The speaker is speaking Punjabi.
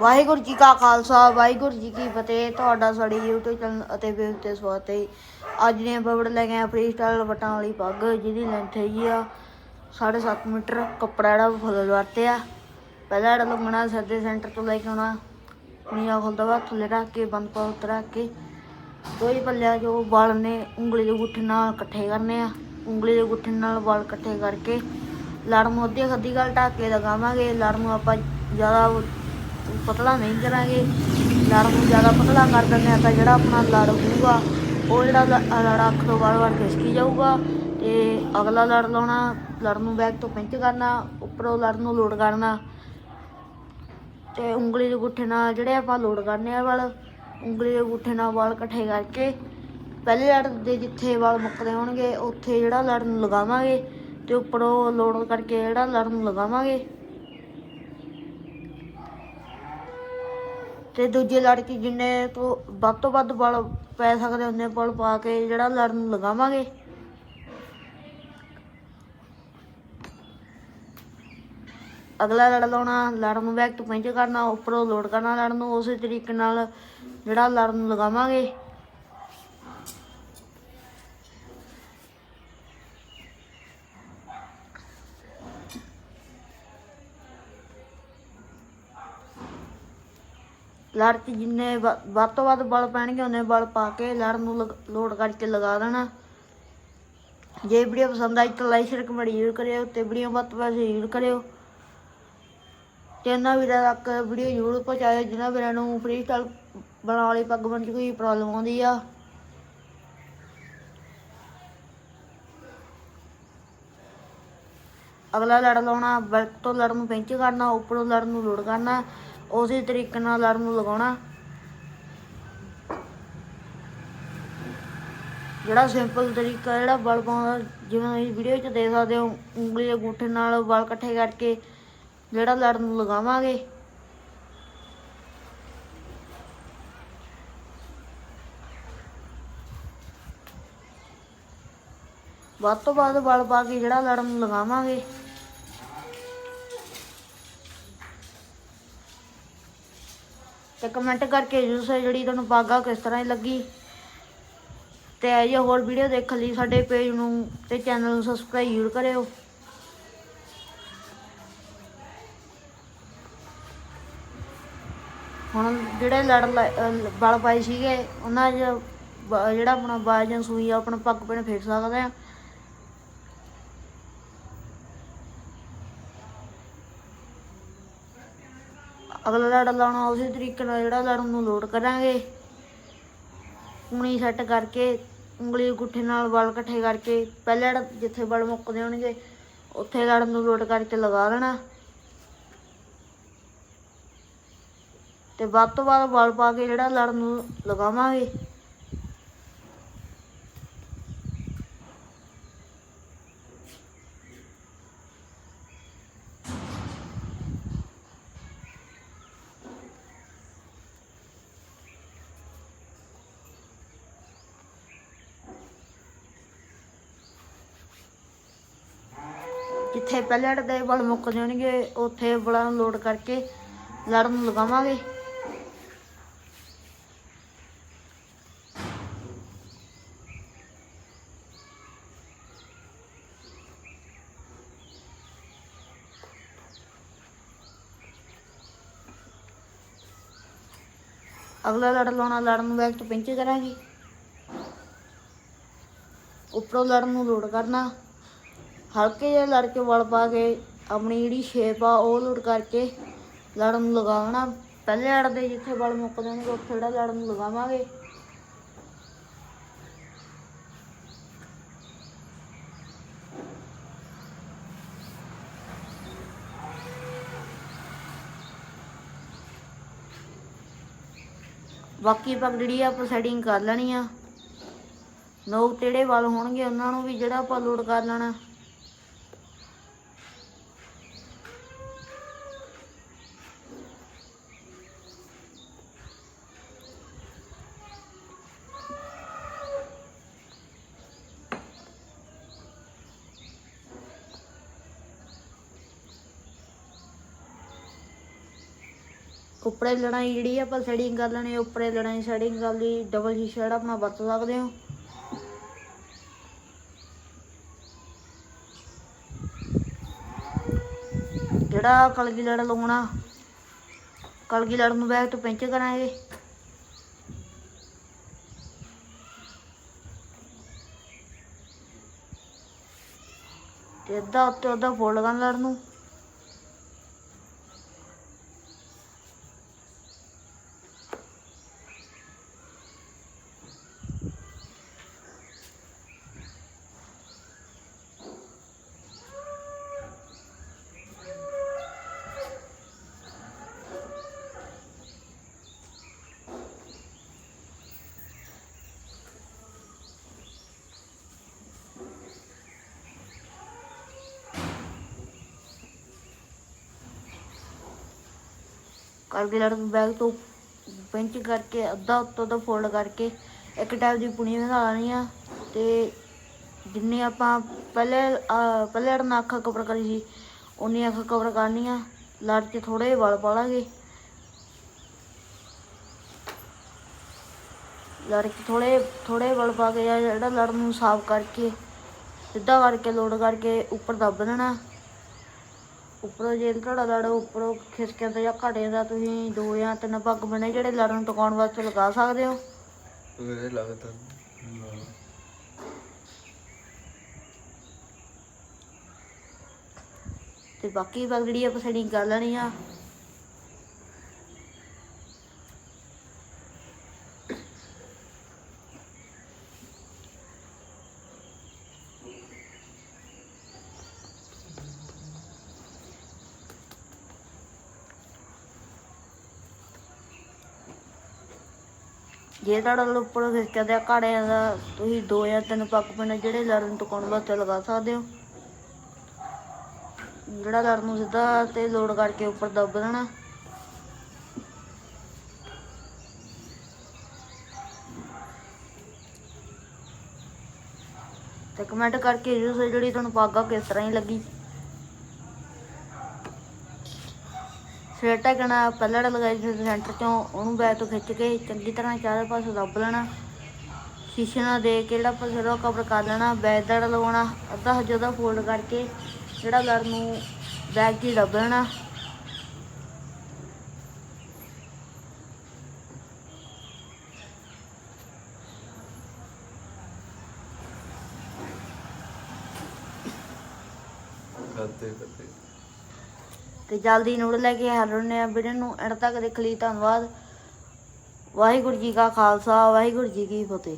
ਵਾਹਿਗੁਰੂ ਜੀ ਕਾ ਖਾਲਸਾ, ਵਾਹਿਗੁਰੂ ਜੀ ਕੀ ਫਤਿਹ। ਤੁਹਾਡਾ ਸਾਡੇ YouTube ਚੈਨਲ ਅਤੇ ਫੇਸਬੁੱਕ ਤੇ ਸਵਾਗਤ ਹੈ। ਅੱਜ ਨੇ ਬਬੜ ਲੈ ਗਏ ਫ੍ਰੀ ਸਟਾਈਲ ਵਟਾਂ ਵਾਲੀ ਪੱਗ, ਜਿਹਦੀ ਲੈਂਥ ਹੈਗੀ ਆ 7.5 ਮੀਟਰ। ਕੱਪੜਾ ਜਿਹੜਾ ਫੁੱਲ ਵਰਤਿਆ। ਪਹਿਲਾਂ ਜਿਹੜਾ ਲੰਗਣਾ ਸਿੱਧੇ ਸੈਂਟਰ ਤੋਂ ਲੈ ਕੇ ਆਉਣਾ ਨੀਆ ਖੁੱਲਦਾ ਵਾ ਥੱਲੇ ਰੱਖ ਕੇ ਬੰਦ ਪਾ ਉੱਤੇ ਰੱਖ ਕੇ। ਦੋ ਹੀ ਪੱਲਿਆਂ ਜੋ ਵਾਲ ਨੇ ਉਂਗਲੀ ਦੇ ਗੁੱਠੇ ਨਾਲ ਇਕੱਠੇ ਕਰਨੇ ਆ। ਉਂਗਲੀ ਦੇ ਗੁੱਠੇ ਨਾਲ ਵਾਲ ਇਕੱਠੇ ਕਰਕੇ ਲੜਮ ਨੂੰ ਅੱਧੀ ਖੱਦੀ ਗੱਲ ਢੱਕ ਕੇ ਲਗਾਵਾਂਗੇ। ਲੜਮ ਆਪਾਂ ਜ਼ਿਆਦਾ ਪਤਲਾ ਨਹੀਂ ਕਰਾਂਗੇ। ਲੜ ਨੂੰ ਜ਼ਿਆਦਾ ਪਤਲਾ ਕਰ ਦਿੰਦੇ ਆ ਤਾਂ ਜਿਹੜਾ ਆਪਣਾ ਲੜ ਹੋਊਗਾ, ਉਹ ਜਿਹੜਾ ਲ- ਲੜ ਅੱਖ ਤੋਂ ਵਾਰ ਵਾਰ ਖਿਸਕੀ ਜਾਊਗਾ ਤੇ ਅਗਲਾ ਲੜ ਲਾਉਣਾ, ਲੜ ਨੂੰ ਬੈਕ ਤੋਂ ਪਿੰਚ ਕਰਨਾ, ਉੱਪਰੋਂ ਲੜ ਨੂੰ ਲੋਡ ਕਰਨਾ ਤੇ ਉਂਗਲੀ ਦੇ ਗੁੱਠੇ ਨਾਲ ਜਿਹੜੇ ਆਪਾਂ ਲੋਡ ਕਰਨੇ ਆ ਵਾਲ, ਉਂਗਲੀ ਦੇ ਗੁੱਠੇ ਨਾਲ ਵਾਲ ਇਕੱਠੇ ਕਰਕੇ ਪਹਿਲੇ ਲੜ ਦੇ ਜਿੱਥੇ ਵਾਲ ਮੁੱਕਦੇ ਹੋਣਗੇ, ਉੱਥੇ ਜਿਹੜਾ ਲੜ ਨੂੰ ਲਗਾਵਾਂਗੇ ਤੇ ਉੱਪਰੋਂ ਲੋਡ ਕਰਕੇ ਜਿਹੜਾ ਲੜ ਨੂੰ ਲਗਾਵਾਂਗੇ। ਤੇ ਦੂਜੇ ਲੜ ਜਿੰਨੇ ਤੋਂ ਵੱਧ ਤੋਂ ਵੱਧ ਬਲ ਪੈ ਸਕਦੇ ਉਹਨੇ ਬਲ ਪਾ ਕੇ ਜਿਹੜਾ ਲੜਨ ਨੂੰ ਲਗਾਵਾਂਗੇ। ਅਗਲਾ ਲੜ ਲਾਉਣਾ, ਲੜ ਨੂੰ ਬੈਕ ਤੋਂ ਪਿੰਚ ਕਰਨਾ, ਉੱਪਰੋਂ ਲੋਡ ਕਰਨਾ ਲੜ ਨੂੰ, ਉਸੇ ਤਰੀਕੇ ਨਾਲ ਜਿਹੜਾ ਲੜ ਨੂੰ ਲਗਾਵਾਂਗੇ। ਲੜ 'ਚ ਜਿੰਨੇ ਵ- ਵੱਧ ਤੋਂ ਵੱਧ ਬਲ ਪੈਣਗੇ, ਉਹਨੇ ਬਲ ਪਾ ਕੇ ਲੜ ਨੂੰ ਲਗ- ਲੋਡ ਕਰਕੇ ਲਗਾ ਦੇਣਾ। ਜੇ ਵੀਡੀਓ ਪਸੰਦ ਆਈ ਤਾਂ ਲਾਈਕ, ਸ਼ੇਅਰ, ਕਮੈਂਟ ਜ਼ਰੂਰ ਕਰਿਓ ਤੇ ਵੀਡੀਓ ਵੱਧ ਤੋਂ ਵੱਧ ਜ਼ਰੂਰ ਕਰਿਓ। ਤੇ ਇਹਨਾਂ ਵੀਰਾਂ ਤੱਕ ਵੀਡੀਓ ਜ਼ਰੂਰ ਪਹੁੰਚਾਇਓ, ਜਿਨ੍ਹਾਂ ਵੀਰਾਂ ਨੂੰ ਫ੍ਰੀ ਸਟਾਈਲ ਬਣਾਉਣ ਵਾਲੀ ਪੱਗ ਬਣ 'ਚ ਕੋਈ ਪ੍ਰੋਬਲਮ ਆਉਂਦੀ ਆ। ਅਗਲਾ ਲੜ ਲਾਉਣਾ ਬੈਕ ਤੋਂ ਲੜ ਨੂੰ ਪਿੰਚ ਕਰਨਾ, ਉੱਪਰੋਂ ਲੜ ਨੂੰ ਲੋਡ ਕਰਨਾ। ਉਸੇ ਤਰੀਕੇ ਨਾਲ ਲੜ ਨੂੰ ਲਗਾਉਣਾ। ਜਿਹੜਾ ਸਿੰਪਲ ਤਰੀਕਾ, ਜਿਹੜਾ ਬਲ ਪਾਉਣ ਜਿਵੇਂ ਤੁਸੀਂ ਵੀਡੀਓ 'ਚ ਦੇਖ ਸਕਦੇ ਹੋ, ਉਂਗਲੀ ਦੇ ਅੰਗੂਠੇ ਨਾਲ ਬਲ ਇਕੱਠੇ ਕਰਕੇ ਜਿਹੜਾ ਲੜ ਨੂੰ ਲਗਾਵਾਂਗੇ। ਵੱਧ ਤੋਂ ਵੱਧ ਬਲ ਪਾ ਕੇ ਜਿਹੜਾ ਲੜ ਲਗਾਵਾਂਗੇ। ਤੇ ਕਮੈਂਟ ਕਰਕੇ ਜਰੂਰ ਜਿਹੜੀ ਤੁਹਾਨੂੰ ਪੱਗ ਕਿਸ ਤਰ੍ਹਾਂ ਦੀ ਲੱਗੀ। ਤੇ ਇਹ ਜਿਹੀ ਹੋਰ ਵੀਡੀਓ ਦੇਖਣ ਲਈ ਸਾਡੇ ਪੇਜ ਨੂੰ ਤੇ ਚੈਨਲ ਨੂੰ ਸਬਸਕ੍ਰਾਈਬ ਜ਼ਰੂਰ ਕਰਿਓ। ਹੁਣ ਜਿਹੜੇ ਲੜ ਲ- ਅਹ ਪਾਏ ਸੀਗੇ, ਉਹਨਾਂ 'ਚ ਜਿਹੜਾ ਆਪਣਾ ਬਾਜਨ ਸੂਈ ਆ, ਆਪਣਾ ਪੱਗ ਪੈਣ ਫੇਰ ਸਕਦੇ ਆ। ਅਗਲਾ ਲੜ ਲਾਉਣਾ, ਉਸੇ ਤਰੀਕੇ ਨਾਲ ਜਿਹੜਾ ਲੜ ਨੂੰ ਲੋਡ ਕਰਾਂਗੇ। ਉਂਗਲੀ ਸੈੱਟ ਕਰਕੇ, ਉਂਗਲੀ ਦੇ ਗੁੱਠੇ ਨਾਲ ਵਾਲ ਇਕੱਠੇ ਕਰਕੇ, ਪਹਿਲੇ ਲੜ ਜਿੱਥੇ ਵਾਲ ਮੁੱਕਦੇ ਹੋਣਗੇ, ਉੱਥੇ ਲੜ ਨੂੰ ਲੋਡ ਕਰਕੇ ਲਗਾ ਲੈਣਾ ਤੇ ਵੱਧ ਤੋਂ ਵੱਧ ਵਾਲ ਪਾ ਕੇ ਜਿਹੜਾ ਲੜ ਨੂੰ ਲਗਾਵਾਂਗੇ। ਜਿੱਥੇ ਪਹਿਲੇ ਲੜ ਦੇ ਬਲ ਮੁੱਕ ਜਾਣਗੇ, ਉੱਥੇ ਬਲਾਂ ਨੂੰ ਲੋਡ ਕਰਕੇ ਲੜ ਨੂੰ ਲਗਾਵਾਂਗੇ। ਅਗਲਾ ਲੜ ਲਾਉਣਾ ਲੜ ਨੂੰ ਬੈਕ ਤੋਂ ਪਿੰਚ ਕਰਾਂਗੇ। ਉੱਪਰੋਂ ਲੜਨ ਨੂੰ ਲੋਡ ਕਰਨਾ। ਹਲਕੇ ਜਿਹੇ ਲੜ ਕੇ ਵਲ ਪਾ ਕੇ ਆਪਣੀ ਜਿਹੜੀ ਸ਼ੇਪ ਆ ਉਹ ਲੋਡ ਕਰਕੇ ਲੜ ਨੂੰ ਲਗਾਉਣਾ ਪਹਿਲੇ ਲੜ ਦੇ ਜਿੱਥੇ ਵਲ ਮੁੱਕ ਜਾਣਗੇ, ਉੱਥੇ ਜਿਹੜਾ ਲੜ ਨੂੰ ਲਗਾਵਾਂਗੇ। ਬਾਕੀ ਪੱਗ ਜਿਹੜੀ ਆਪਾਂ ਸੈਟਿੰਗ ਕਰ ਲੈਣੀ ਆ, ਨੋਕ ਤੇੜੇ ਵਾਲ ਹੋਣਗੇ, ਉਹਨਾਂ ਨੂੰ ਵੀ ਜਿਹੜਾ ਆਪਾਂ ਲੋਡ ਕਰ ਲੈਣਾ। ਉੱਪਰੇ ਲੜਾਈ ਜਿਹੜੀ ਆਪਾਂ ਸੈਟਿੰਗ ਕਰ ਲੈਣੀ ਉੱਪਰੇ ਲੜਾਈ ਸੈਟਿੰਗ ਕਰ ਲਈ ਡਬਲ ਸ਼ੀਸ਼ਾ ਜਿਹੜਾ ਆਪਣਾ ਵਰਤ ਸਕਦੇ ਹੋ। ਜਿਹੜਾ ਕਲਗੀ ਲੜ ਲਾਉਣਾ, ਕਲਗੀ ਲੜ ਨੂੰ ਬੈਕ ਤੋਂ ਪਿੰਚ ਕਰਾਂਗੇ। ਤੇ ਅੱਧਾ ਉੱਤੇ ਅੱਧਾ ਫੋਲਡ ਕਰਨ ਲੜ ਨੂੰ। ਕਰਕੇ ਲੜ ਬੈਗ ਤੋਂ ਪਿੰਚ ਕਰਕੇ, ਅੱਧਾ ਉੱਤੋਂ ਦਾ ਫੋਲਡ ਕਰਕੇ ਇੱਕ ਟਾਈਪ ਦੀ ਪੁਣੀ ਬਣਾ ਲੈਣੀ ਆ ਤੇ ਜਿੰਨੀ ਆਪਾਂ ਪਹਿਲੇ, ਅਹ, ਪਹਿਲੇ ਲੜ ਨਾਲ ਕਵਰ ਕਰੀ ਸੀ, ਉਨੀ ਅੱਖਾਂ ਕਵਰ ਕਰਨੀਆਂ, ਲੜ 'ਚ ਥੋੜੇ ਵਲ ਪਾ ਲਾਂਗੇ ਲੜ 'ਚ ਥੋੜੇ ਥੋੜੇ ਵਲ ਪਾ ਕੇ ਜਿਹੜਾ ਲੜ ਨੂੰ ਸਾਫ਼ ਕਰਕੇ, ਸਿੱਧਾ ਕਰਕੇ, ਲੋਡ ਕਰਕੇ ਉੱਪਰ ਦੱਬ ਦੇਣਾ। ਉੱਪਰੋਂ ਜੇ ਤੁਹਾਡਾ ਲੜ ਉੱਪਰੋਂ ਖਿਸਕਿਆ ਤਾਂ ਜਾਂ ਘਟੇ ਦਾ ਤੁਸੀਂ ਦੋ ਜਾਂ ਤਿੰਨ ਪੱਗ ਬਣੇ ਜਿਹੜੇ ਲੜ ਨੂੰ ਟਿਕਾਉਣ ਵਾਸਤੇ ਲਗਾ ਸਕਦੇ ਹੋ? ਮੇਰੇ ਲੱਗਦਾ ਤੇ ਬਾਕੀ ਪੱਗ ਜਿਹੜੀ ਆਪਾਂ ਸੈਟਿੰਗ ਕਰ ਲੈਣੀ ਆ ਜੇ ਤੁਹਾਡਾ ਉੱਪਰ ਉੱਪਰੋਂ ਖਿਸਕਿਆ ਤੇ ਘਾੜਿਆਂ ਦਾ, ਤੁਸੀਂ ਦੋ ਜਾਂ ਤਿੰਨ ਪੱਕ ਬਣੇ ਜਿਹੜੇ ਲਰਨ ਨੂੰ ਵਾਸਤੇ ਲਗਾ ਸਕਦੇ ਹੋ? ਜਿਹੜਾ ਲਰਨ ਨੂੰ ਸਿੱਧਾ ਤੇ ਲੋਡ ਕਰਕੇ ਉੱਪਰ ਦੱਬ ਦੇਣਾ। ਤੇ ਕਮੈਂਟ ਕਰਕੇ ਜਰੂਰ ਜਿਹੜੀ ਤੁਹਾਨੂੰ ਪੱਗ ਆ ਕਿਸ ਤਰ੍ਹਾਂ ਹੀ ਲੱਗੀ? ਫਿਰ ਟਕਣਾ ਪਹਿਲਾਂ ਲਗਾਈ ਸੀ ਸੈਂਟਰ ਚੋਂ, ਉਹਨੂੰ ਬੈਕ ਤੋਂ ਖਿੱਚ ਕੇ ਚੰਗੀ ਤਰ੍ਹਾਂ ਚਾਰੇ ਪਾਸੇ ਦੱਬ ਲੈਣਾ। ਸ਼ੀਸ਼ੇ ਨਾਲ ਦੇ ਕੇ ਜਿਹੜਾ ਆਪਾਂ ਸਿਰੋਂ ਕਵਰ ਕਰ ਲੈਣਾ, ਬੈਗ ਦਾ ਲਗਾਉਣਾ ਅੱਧਾ ਜਦੋਂ ਫੋਲਡ ਕਰਕੇ ਜਿਹੜਾ ਲੜ ਨੂੰ ਬੈਕ ਦੀ ਦੱਬ ਲੈਣਾ। ਖਾਤੇ ਖਾਤੇ ਤੇ ਜਲਦੀ ਨੋਟ ਲੈ ਕੇ ਹਾਜ਼ਰ ਹੁੰਦੇ ਆ। ਵੀਡੀਓ ਨੂੰ ਐਡ ਤੱਕ ਦੇਖ ਲਈ ਧੰਨਵਾਦ। ਵਾਹਿਗੁਰੂ ਜੀ ਕਾ ਖਾਲਸਾ, ਵਾਹਿਗੁਰੂ ਜੀ ਕੀ ਫਤਿਹ।